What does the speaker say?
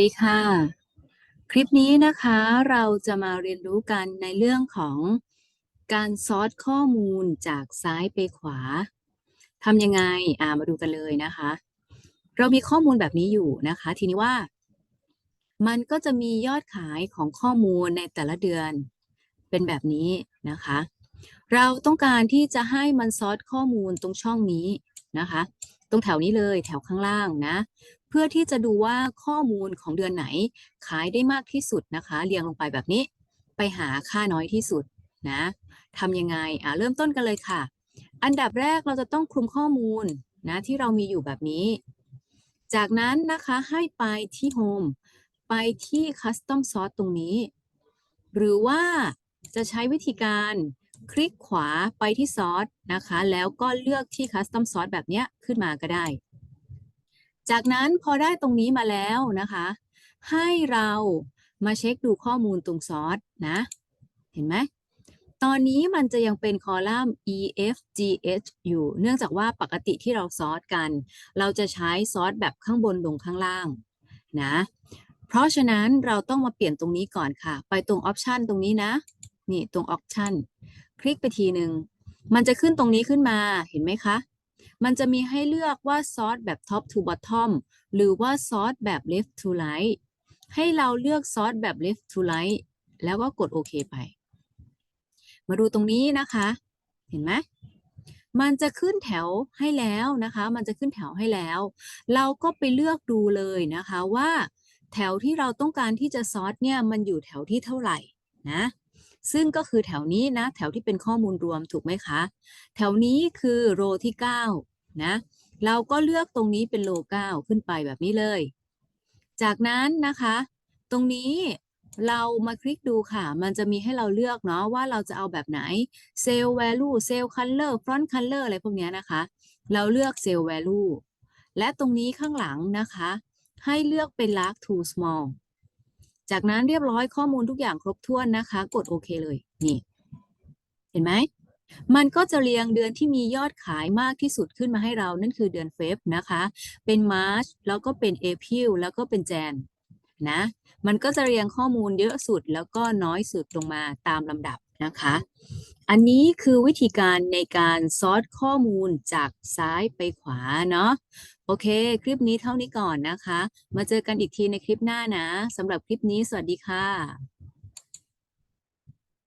ดีค่ะ คลิปนี้นะคะเราจะมาเรียนรู้กันในเรื่องของการซอร์ตข้อมูลจากซ้ายไปขวาทำยังไงอ่ามาดูกันเลยนะคะ เรามีข้อมูลแบบนี้อยู่นะคะ ทีนี้ว่า มันก็จะมียอดขายของข้อมูลในแต่ละเดือนเป็นแบบนี้นะคะ เราต้องการที่จะให้มันซอร์ตข้อมูลตรงช่องนี้นะคะ ตรงแถวนี้เลยแถวข้างล่างนะ เพื่อที่จะดูว่าข้อมูลของเดือนไหนขายได้มากที่สุดนะคะ เรียงลงไปแบบนี้ ไปหาค่าน้อยที่สุดนะทำยังไงอ่าเริ่มต้นกันเลยค่ะ อันดับแรกเราจะต้องคลุมข้อมูลนะที่เรามีอยู่แบบนี้ จากนั้นนะคะให้ไปที่ Home ไปที่ Custom Sort ตรงนี้ หรือว่าจะใช้วิธีการ คลิกขวาไปที่ Sort นะคะ แล้วก็เลือกที่ Custom Sort แบบนี้ขึ้นมาก็ได้ จากนั้นพอได้ตรงนี้มาแล้วนะคะ ให้เรามาเช็คดูข้อมูลตรงซอสนะ เห็นไหมตอนนี้มันจะยังเป็นคอลัมน์ E F G H อยู่ เนื่องจากว่าปกติที่เราซอสกัน เราจะใช้ซอสแบบข้างบนลงข้างล่างนะ เพราะฉะนั้นเราต้องมาเปลี่ยนตรงนี้ก่อนค่ะ ไปตรงออปชันตรงนี้นะ นี่ตรงออปชัน ลิกไปทีหนึ่งมันจะขึ้นตรงนี้ขึ้นมาเห็นไหมคะ มันจะมีให้เลือกว่าซอสแบบ top to bottom หรือว่าซอสแบบ left to right ให้เราเลือกซอสแบบ left to right แล้วก็กดโอเคไป มาดูตรงนี้นะคะ เห็นไหมมันจะขึ้นแถวให้แล้วนะคะ มันจะขึ้นแถวให้แล้ว เราก็ไปเลือกดูเลยนะคะว่า แถวที่เราต้องการที่จะซอสเนี่ยมันอยู่แถวที่เท่าไหร่นะ ซึ่งก็คือแถวนี้นะ แถวที่เป็นข้อมูลรวมถูกไหมคะ แถวนี้คือโรที่ 9 นะ เราก็เลือกตรงนี้เป็นโล 9 ขึ้นไปแบบนี้เลย จากนั้นนะคะ ตรงนี้เรามาคลิกดูค่ะ มันจะมีให้เราเลือกเนาะว่าเราจะเอาแบบไหนเซลล์ value เซลล์ color front color อะไรพวกนี้นะคะ เราเลือกเซลล์ value และตรงนี้ข้างหลังนะคะ ให้เลือกเป็น large to small จากนั้นเรียบร้อยข้อมูลทุกอย่างครบถ้วนนะคะ กดโอเคเลย นี่ เห็นไหม มันก็จะเรียงเดือนที่มียอดขายมากที่สุดขึ้นมาให้เรา นั่นคือเดือนเฟบนะคะ เป็นมาร์ชแล้วก็เป็นเอพิลแล้วก็เป็นแจนนะ มันก็จะเรียงข้อมูลเยอะสุดแล้วก็น้อยสุดลงมาตามลำดับ นะคะ อันนี้คือวิธีการในการซอร์ตข้อมูลจากซ้ายไปขวาเนาะโอเค คลิปนี้เท่านี้ก่อนนะคะ มาเจอกันอีกทีในคลิปหน้านะสำหรับคลิปนี้สวัสดีค่ะ